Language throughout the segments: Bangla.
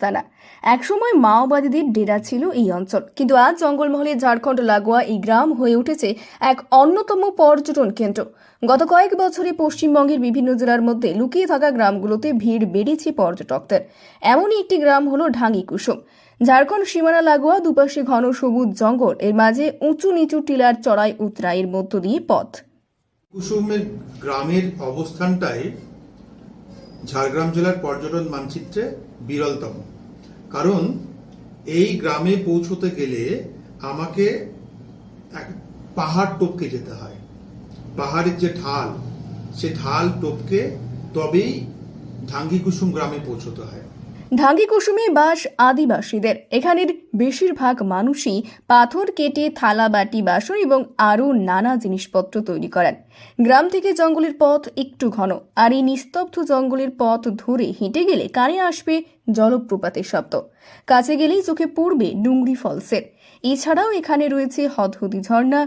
আস্তানা একসময় মাওবাদীদের ডেরা ছিল এই অঞ্চল। কিন্তু আজ জঙ্গলমহলে ঝাড়খণ্ড, লাগোয়া এই গ্রাম হয়ে উঠেছে এক অন্যতম পর্যটন কেন্দ্র। গত কয়েক বছরে পশ্চিমবঙ্গের বিভিন্ন জেলার মধ্যে লুকিয়ে থাকা গ্রামগুলোতে ভিড় বেড়েছে পর্যটকদের। এমনই একটি গ্রাম হলো ঢাঙ্গি কুসুম। ঝাড়খণ্ড, সীমানা, লাগোয়া দুপাশে ঘন সবুজ জঙ্গল, এর মাঝে উঁচু নিচু টিলার চড়াই উতরাইয়ের মধ্য দিয়ে পথ। কুসুমের গ্রামের অবস্থানটাই ঝাড়গ্রাম জেলার পর্যটন মানচিত্রে বিরলতম। কারণ এই গ্রামে পৌঁছতে গেলে আমাকে এক পাহাড় টপকে যেতে হয়। পাহাড়ের যে ঢাল, সে ঢাল টপকে তবেই ঢাঙ্গি কুসুম গ্রামে পৌঁছতে হয়। ঢাঙ্গি কুসুমে বাস আদিবাসীদের। এখানের বেশিরভাগ মানুষই পাথর কেটে, থালা বাটি, বাসন এবং আরও নানা জিনিসপত্র তৈরি করেন। গ্রাম থেকে জঙ্গলের পথ একটু ঘন, আর এই নিস্তব্ধ জঙ্গলের পথ ধরে হেঁটে গেলে কানে আসবে জলপ্রপাতের শব্দ। কাছে গেলেই চোখে পড়বে ডুংরি ফলসের। এছাড়াও এখানে রয়েছে হদহদি ঝর্ণা,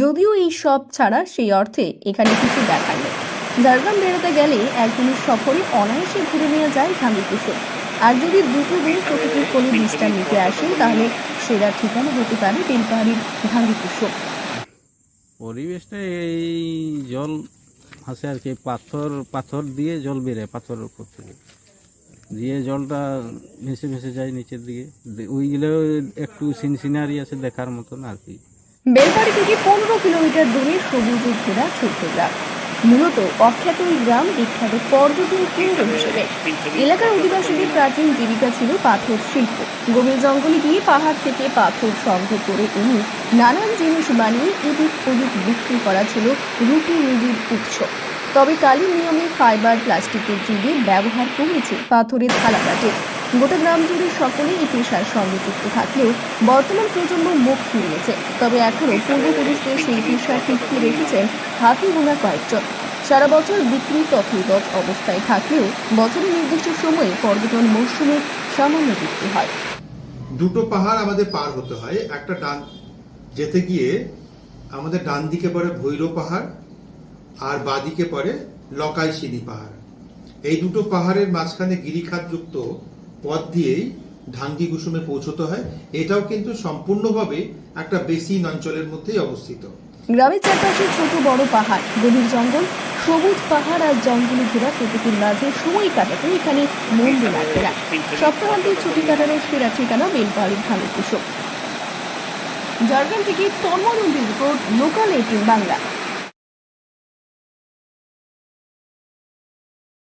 যদিও এই সব ছাড়া সেই অর্থে এখানে কিছু দেখার নেই। ঝাড়গ্রাম বেড়াতে গেলে একদিনের সফরে অনায়াসে ঘুরে নেওয়া যায় ঢাঙ্গি কুসুম। আর যদি দুটো দিন প্রকৃতির কোলে বিশ্রাম নিতে আসেন তাহলে সেরা ঠিকানা হতে পারে বেলপাহাড়ির ভাঙ্গি কুসুম পরিবেশটা এই জল আসে আর কি পাথর পাথর দিয়ে জল বেরোয় পাথরের উপর থেকে। দিয়ে জলটা ভেসে ভেসে যায় নিচের দিকে। ওইগুলো একটু সিন সিনারি আছে দেখার মতন আর কি। বেলপাহাড়ি থেকে পনেরো কিলোমিটার দূরে সবুজে ঘেরা ছোট্ট গ্রাম। মূলত অখ্যাত এই গ্রাম বিখ্যাত পর্যটন কেন্দ্র হিসেবে। এলাকার অধিবাসীদের প্রাচীন জীবিকা ছিল পাথর শিল্প। গভীর জঙ্গলে গিয়ে পাহাড় থেকে পাথর সংগ্রহ করে এনে নানান জিনিস বানিয়ে এদিক ওদিক বিক্রি করা ছিল রুটি রুজির উৎস। তবে কালীর নিয়মে ফাইবার, প্লাস্টিকের যুগে ব্যবহার কমেছে পাথরের থালা বাটে গোটা গ্রাম জুড়ে সকলেই এই পেশার সঙ্গে যুক্ত থাকলেও বর্তমান প্রজন্ম মুখ ফিরিয়েছে তবে এখনও পূর্বপুরুষদের সেই পেশা টিকিয়ে রেখেছেন হাতি গোনা কয়েকজন। সারা বছর বিক্রি তথৈবচ অবস্থায় থাকলেও বছরের নির্দিষ্ট সময়ে পর্যটন মৌসুমে সামান্য বিক্রি হয়। দুটো পাহাড় আমাদের পার হতে হয়। একটা ডান যেতে গিয়ে আমাদের ডান দিকে পড়ে ভৈরব পাহাড় আর বাদিকে পড়ে লকাইশিনি পাহাড়। এই দুটো পাহাড়ের মাঝখানে গিরিখাতযুক্ত পথ দিয়েই ঢাঙ্গি কুসুমে পৌঁছতে হয়। এটাও কিন্তু সম্পূর্ণভাবে একটা বেসিন অঞ্চলের মধ্যেই অবস্থিত। গ্রামের চারপাশে ছোট বড় পাহাড়, গভীর জঙ্গল, সবুজ পাহাড় আর জঙ্গলে ঘেরা প্রকৃতির মাঝে সময় কাটাতে এখানে মন লাগতেরা সপ্তাহান্তে ছুটি কাটানোর সেরা ঠিকানা বেলপাহাড়ির ভালো কুসুম। ঝাড়গ্রাম থেকে Tanmoy report local eighteen Bangla.